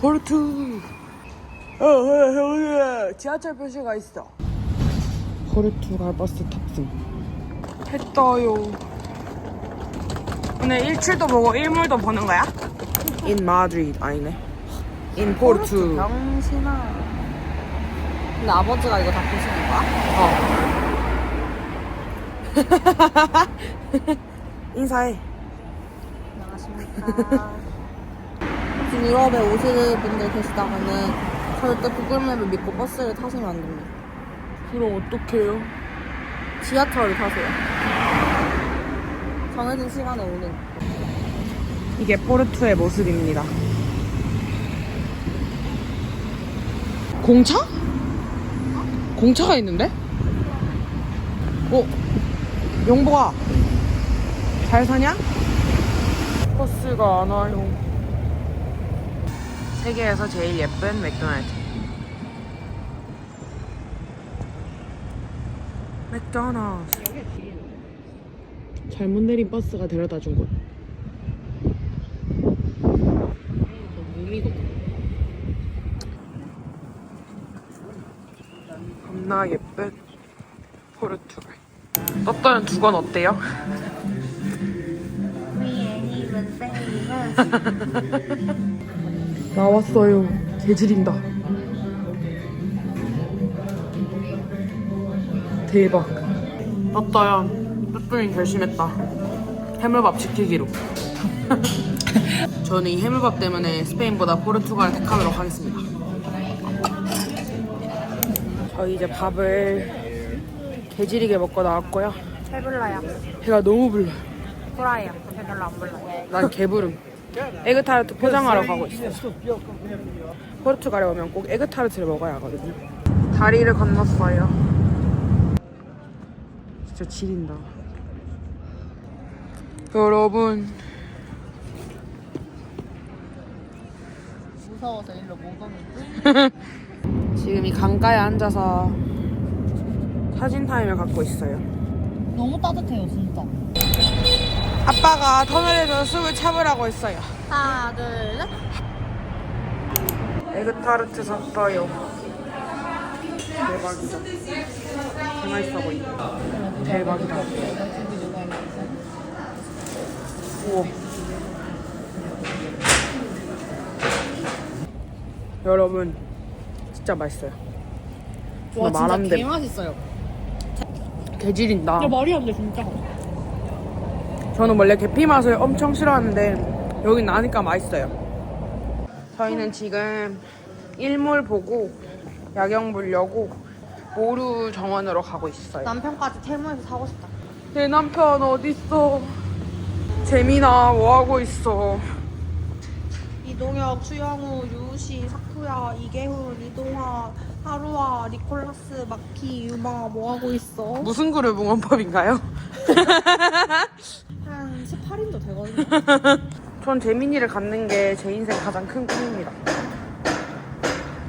포르투. 어, 어, 여기 지하철 표시가 있어. 포르투갈 버스 탑승. 했어요. 오늘 일출도 보고 일몰도 보는 거야? In Madrid 아니네. In 포르투. 병신아. 근데 아버지가 이거 다 보시는 거야? 어. 인사해. 안녕하십니까. 지금 유럽에 오시는 분들 계시다면은 절대 구글맵을 믿고 버스를 타시면 안 됩니다. 그럼 어떡해요? 지하철을 타세요. 정해진 시간에 오는. 이게 포르투의 모습입니다. 공차? 공차가 있는데? 어? 용보가 잘 사냐? 버스가 안 와요. 세계에서 제일 예쁜 맥도날드. 맥도날드. 잘못 내린 버스가 데려다 준 곳. 겁나 예쁜 포르투갈. 떴다는 두건 어때요? 나왔어요. 개지린다. 대박. 떴다야. 뜻분이 결심했다. 해물밥 지키기로. 저는 이 해물밥 때문에 스페인보다 포르투갈을 택하도록 하겠습니다. 저희 이제 밥을 개지리게 먹고 나왔고요. 배불러요. 배가 너무 불러. 불어요. 배불러 안 불러요. 난 개부름. 에그타르트 포장하러 가고 있어요. 포르투갈에 오면 꼭 에그타르트를 먹어야 하거든요. 다리를 건넜어요. 진짜 지린다. 여러분, 무서워서 일로 못 오는데. 지금 이 강가에 앉아서 사진 타임을 갖고 있어요. 너무 따뜻해요, 진짜. 아빠가 터널에서 숨을 참으라고 했어요. 하나, 둘, 셋. 에그타르트 샀어요. 대박이죠. 개맛있어 보인다. 대박이다. 우와. 여러분, 진짜 맛있어요. 와, 말한 진짜 대 개맛있어요. 개질인다. 말이 안 돼, 진짜. 저는 원래 계피 맛을 엄청 싫어하는데 여기 나니까 맛있어요. 저희는 지금 일몰 보고 야경 보려고 모루 정원으로 가고 있어요. 남편까지 테무에서 사고 싶다. 내 남편 어딨어? 재민아 뭐 하고 있어? 이동혁, 수영우, 유시, 사쿠야, 이계훈, 이동화, 하루아, 니콜라스, 마키, 유마 뭐 하고 있어? 무슨 그룹 응원법인가요? 한 18인도 되거든요. 전 재민이를 갖는 게 제 인생 가장 큰 꿈입니다.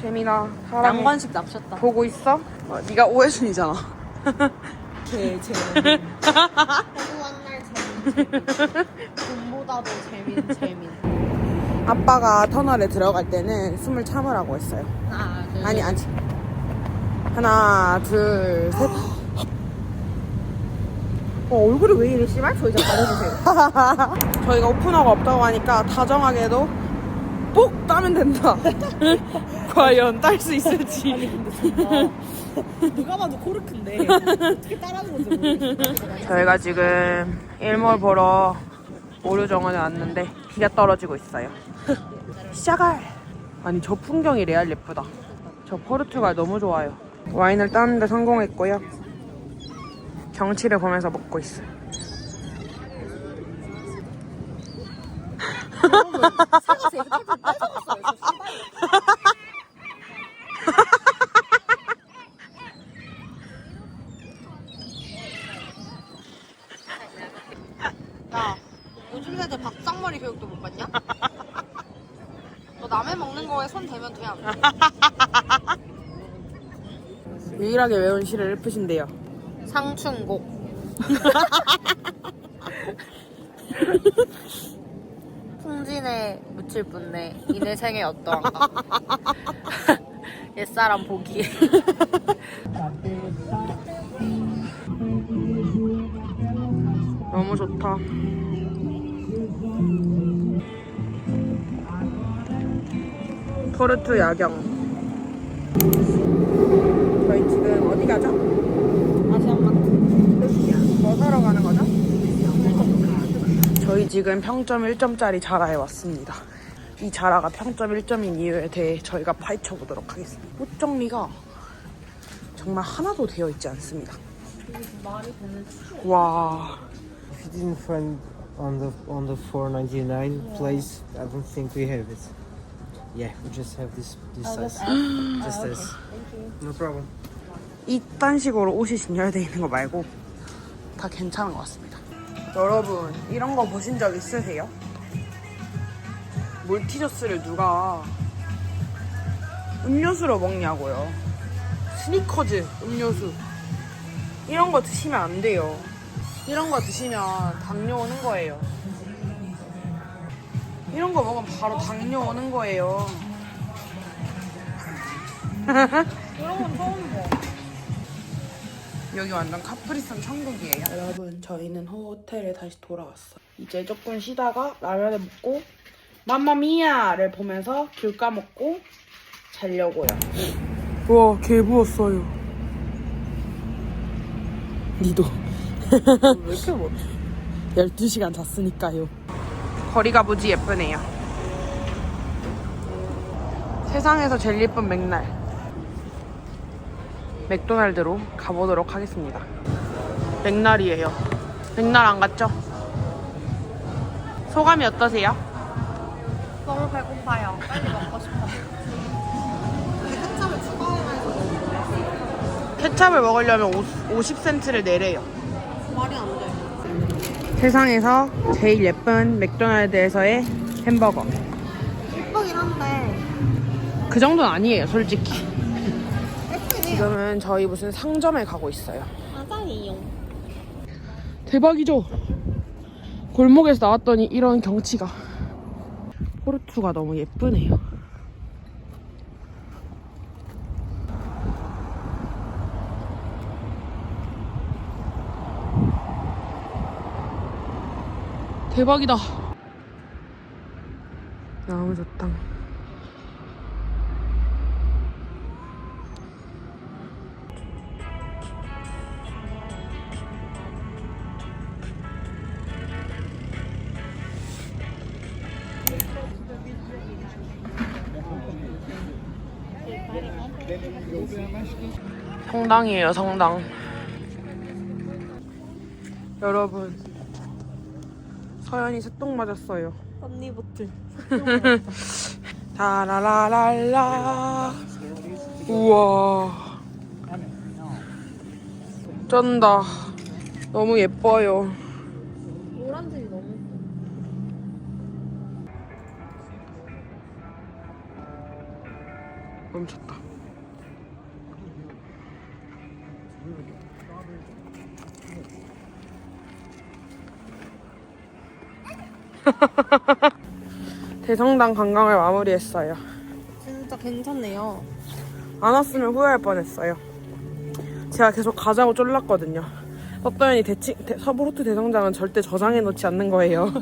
재민아 사랑해. 양관식 납셨다. 보고 있어? 어, 네가 오해순이잖아. 개 재민. 해구한 날 재민 재민. 돈보다도 재민 재민. 아빠가 터널에 들어갈 때는 숨을 참으라고 했어요. 하나, 둘, 아니 아직. 하나, 둘, 셋. 어, 얼굴이 왜 이래 씨발? 저 이제 가려주세요. 저희가 오프너가 없다고 하니까 다정하게도 뽁 따면 된다. 과연 딸 수 있을지. 누가 봐도 코르크인데 어떻게 따라하는 건지 모르겠어. 저희가 지금 일몰 보러 오류정원에 왔는데 비가 떨어지고 있어요. 시작할. 아니 저 풍경이 레알 예쁘다. 저 포르투갈 너무 좋아요. 와인을 따는데 성공했고요. 경치를 보면서 먹고 있어요. 살아서 이렇게 뺏어갔어요. 야, 요즘 세대 박상머리 교육도 못 받냐? 너 남의 먹는 거에 손 대면 돼, 안 돼? 유일하게 외운 시를 읊으신대요. 상충곡. 풍진에 묻힐 뿐네 이내 생애 어떠한가 옛사람 보기에 너무 좋다. 포르투 야경. 저희 지금 어디 가죠? 뭐 사러 가는 거죠? 저희 지금 평점 1점짜리 자라에 왔습니다. 이 자라가 평점 1점인 이유에 대해 저희가 파헤쳐 보도록 하겠습니다. 옷 정리가 정말 하나도 되어 있지 않습니다. 와, If you didn't find on the on the 499 place, I don't think we have it. Yeah, we just have this this size. just this. No problem. 이딴 식으로 옷이 진열되어 있는 거 말고 다 괜찮은 것 같습니다. 여러분, 이런 거 보신 적 있으세요? 몰티저스를 누가 음료수로 먹냐고요. 스니커즈 음료수. 이런 거 드시면 안 돼요. 이런 거 드시면 당뇨 오는 거예요. 이런 거 먹으면 바로 당뇨 오는 거예요. 이런 건 처음 봐 여기 완전 카프리산 천국이에요. 여러분, 저희는 호텔에 다시 돌아왔어요. 이제 조금 쉬다가 라면을 먹고 맘마미야를 보면서 귤 까먹고 자려고요. 우와, 개 부었어요. 니도. 왜 이렇게 못 12시간 잤으니까요. 거리가 무지 예쁘네요. 세상에서 제일 예쁜 맥날. 맥도날드로 가보도록 하겠습니다. 맥날이에요. 맥날 안 갔죠? 소감이 어떠세요? 너무 배고파요 빨리 먹고 싶어 케찹을 먹으려면 50센트를 내래요. 말이 안 돼 세상에서 제일 예쁜 맥도날드에서의 햄버거. 예쁘긴 한데 그 정도는 아니에요, 솔직히. 지금은 저희 무슨 상점에 가고 있어요. 맞아요 대박이죠? 골목에서 나왔더니 이런 경치가. 포르투가 너무 예쁘네요. 대박이다. 너무 좋다. 성당이에요, 성당. 여러분, 서연이 새똥 맞았어요. 언니 보트 다라라랄라. 우와. 쩐다. 너무 예뻐요. 대성당 관광을 마무리했어요. 진짜 괜찮네요 안 왔으면 후회할 뻔했어요. 제가 계속 가자고 쫄랐거든요. 떡도연이 대치, 대, 서브로트 대성당은 절대 저장해 놓지 않는 거예요.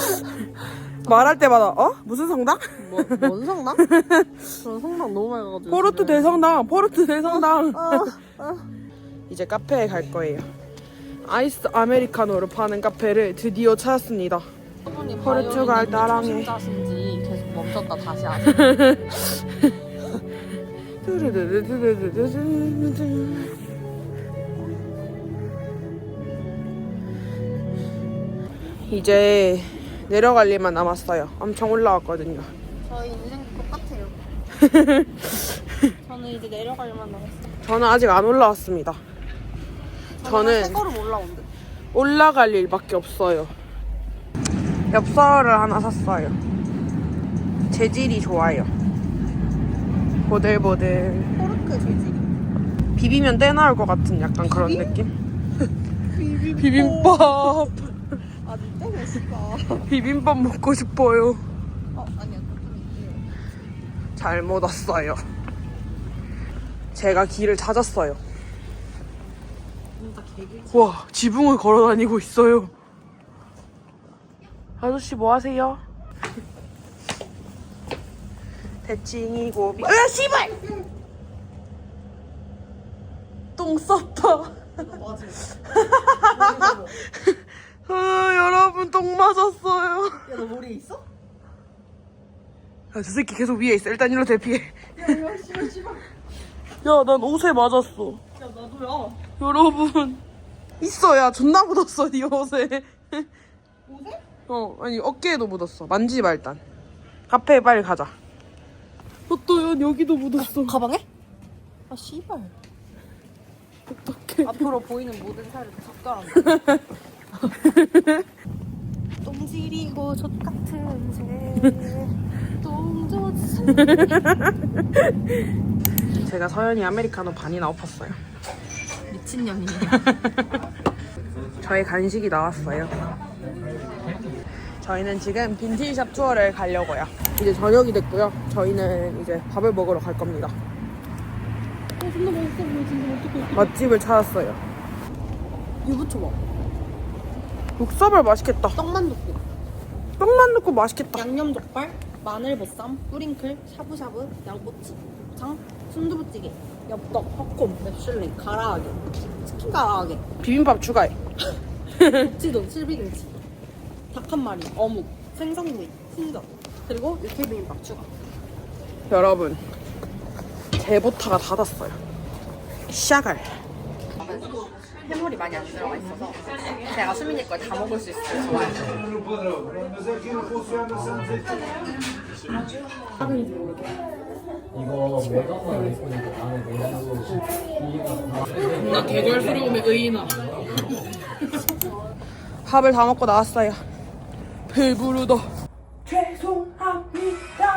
말할 때마다 어? 무슨 성당? 뭐, 뭔 성당? 저 성당 너무 많이 가가지고 포르투. 대성당, 포르투 대성당. 어, 어. 이제 카페에 갈 거예요. 아이스 아메리카노를 파는 카페를 드디어 찾았습니다. 포르투갈 따랑해. 초심자신지 계속 멈췄다 다시 하세요 이제 내려갈 일만 남았어요. 엄청 올라왔거든요. 저희 인생도 똑같아요 저는 이제 내려갈만 남았어요 저는 아직 안 올라왔습니다. 저는 새 걸음 올라온대 올라갈 일밖에 없어요. 엽서를 하나 샀어요. 재질이 좋아요. 보들보들. 포르크 재질이 비비면 때 나올 것 같은 약간 그런 느낌? 비빔밥. 아니 때문에 씨발. 비빔밥 먹고 싶어요. 어 아니야. 잘못 왔어요. 제가 길을 찾았어요. 진짜. 와, 지붕을 걸어 다니고 있어요. 아저씨 뭐 하세요? 대칭이고 미... 으아, 씨발! 똥. 맞아. 아, 여러분 똥 맞았어요. 야너 머리 있어? 아, 저 새끼 계속 위에 있어. 일단 일로 대피해. 야 씨발 씨발. 야, 난 옷에 맞았어. 야 나도야. 여러분. 있어야 존나 묻었어, 네 옷에. 옷에? 어, 아니 어깨에도 묻었어. 만지지 마 일단. 카페에 빨리 가자. 어떠연 여기도 묻었어. 가방에? 아 씨발. 어떡해. 앞으로 보이는 모든 살을 젓가락. 똥질이고 젖 같은 새. 똥젖. 제가 서연이 아메리카노 반이나 엎었어요. 미친년이야. 저의 간식이 나왔어요. 저희는 지금 빈티지샵 투어를 가려고요. 이제 저녁이 됐고요. 저희는 이제 밥을 먹으러 갈 겁니다. 어 존나 맛있어 보여 진짜 어떡해. 맛집을 찾았어요. 유부초밥. 육사발 맛있겠다. 떡만 넣고. 떡만 넣고 맛있겠다. 양념 족발, 마늘 보쌈, 뿌링클, 샤브샤브, 양꼬치, 곱창, 순두부찌개, 엽떡, 팝콘, 맵슐랭, 가라아게, 치킨 가라아게, 비빔밥 추가해. 곱치돈, 칠비김치, 닭 한 마리, 어묵, 생선구이, 순정, 그리고 육회 비빔밥 추가. 여러분, 제보타가 닫았어요. 샤갈. 해물이 많이 안 들어가 있어서 제가 수민이 걸 다 먹을 수 있어요. 좋아요. 나 개걸스러움에 의인아. 밥을 다 먹고 나왔어요. 배부르다. 죄송합니다.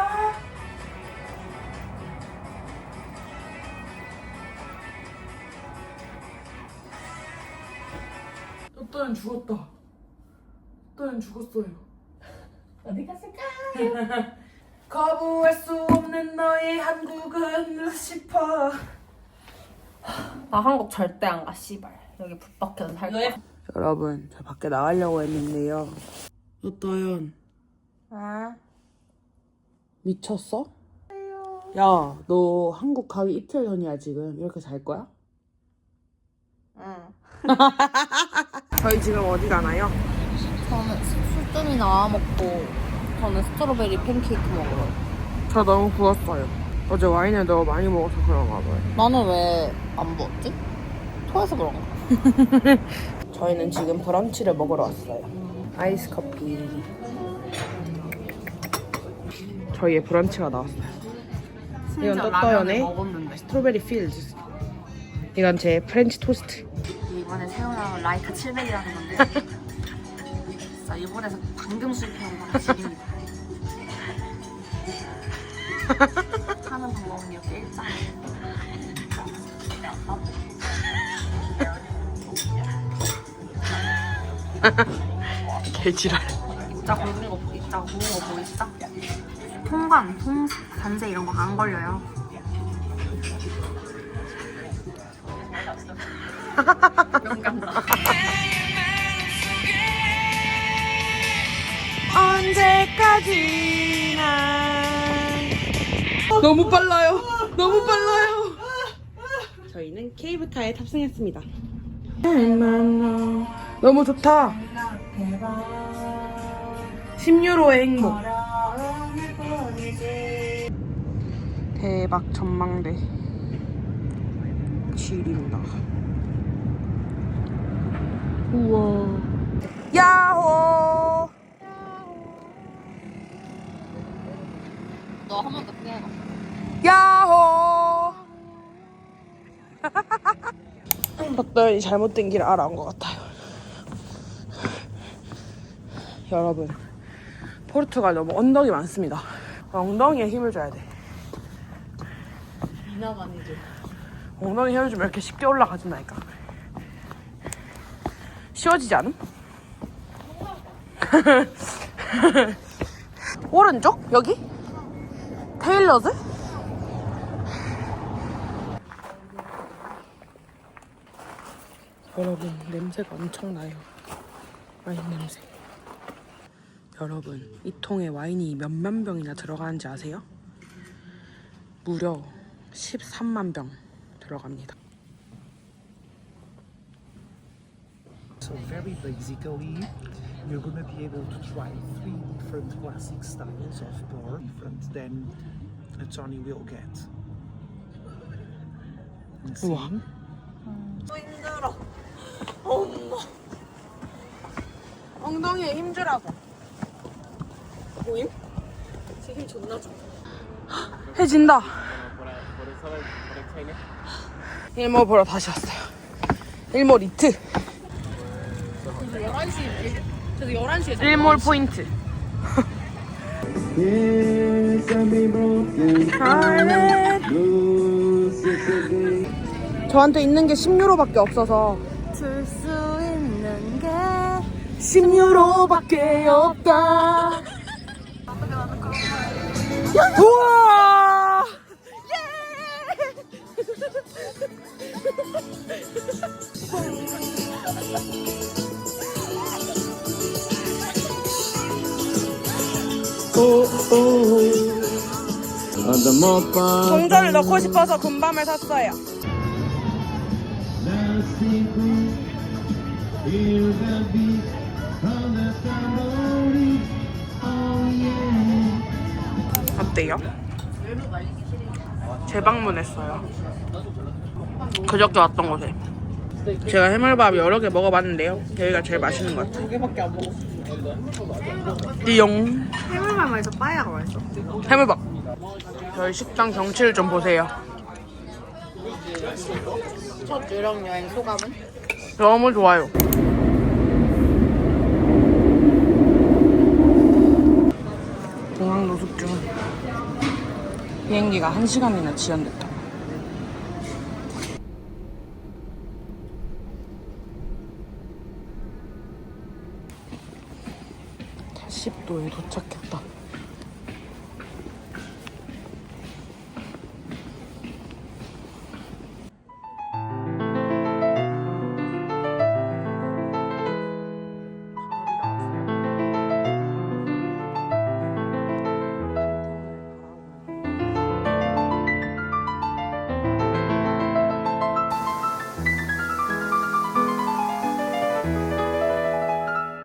어떤 죽었다. 어떤 죽었어요. 어디 갔을까? 거부할 수 없는 너의 한국은 루시퍼. 나 한국 절대 안 가, 씨발. 여기 붙박혀서 살 거야. 여러분, 저 밖에 나가려고 했는데요. 어떠연? 아, 미쳤어? 야, 너 한국 가기 이틀 전이야, 지금. 이렇게 잘 거야? 응. 저희 지금 어디 가나요? 저는 술전이 나와 먹고 저는 스트로베리 팬케이크 먹으러. 저 너무 부었어요. 어제 와인을 너무 많이 먹어서 그런가 봐요. 나는 왜 안 부었지? 토해서 그런가? 저희는 지금 브런치를 먹으러 왔어요. 아이스 커피. 저희의 브런치가 나왔어요. 이건 먹었는데 스트로베리 필드. 이건 제 프렌치 토스트. 이번에 나온 라이카 700이라는 건데 진짜 일본에서 방금 수입해온 거라 지립니다 하는 방법은 이렇게 일장 개지랄. 입자 굵은 거 입자 굵은 거 보이시죠? 통관, 통, 관제 이런 거 안 걸려요. 언제까지나. 너무 빨라요. 너무 빨라요. 저희는 케이블카에 탑승했습니다. 너무 좋다 10유로의 행복. 대박 전망대. 지린다. 우와. 야호! 너 한 번더 피해봐. 야호! 박도연이 잘못된 길을 알아온 것 같아요. 여러분, 포르투갈 너무 언덕이 많습니다. 엉덩이에 힘을 줘야 돼. 미나간이죠 엉덩이 힘을 주면 이렇게 쉽게 올라가진다니까. 쉬워지지 않음? 오른쪽? 여기? 테일러즈? 여러분 냄새가 엄청나요 와인 냄새 여러분 이 통에 와인이 몇만 병이나 들어가는지 아세요? 무려 13만 병 들어갑니다 So very basically, you're gonna be able to try three different classic styles of pour, different than a Tony will get. And see. 우와 힘들어. 엄마. 엉덩이에 힘주라고 모임? 지금 힘 존나 줘. 해진다. 일몰 보러 다시 왔어요. 일몰 이트. 11시, 저도 11시에 일몰 포인트. 저한테 있는 게 10유로밖에 없어서. 줄 수 있는 게 10유로밖에 없다 우와. 동전을 넣고 싶어서 금밤을 샀어요 어때요? 재방문했어요. 그저께 왔던 곳에. 제가 해물밥 여러 개 먹어봤는데요. 여기가 제일 맛있는 것 같아요. 두 개밖에 안 먹었어. 띠용. 해물만 맛있어, 빠야가 맛있어. 해물밥. 저희 식당 경치를 좀 보세요. 첫 유럽 여행 소감은? 너무 좋아요. 공항 노숙 중. 비행기가 1시간이나 지연됐다. 다시 도에 도착했다.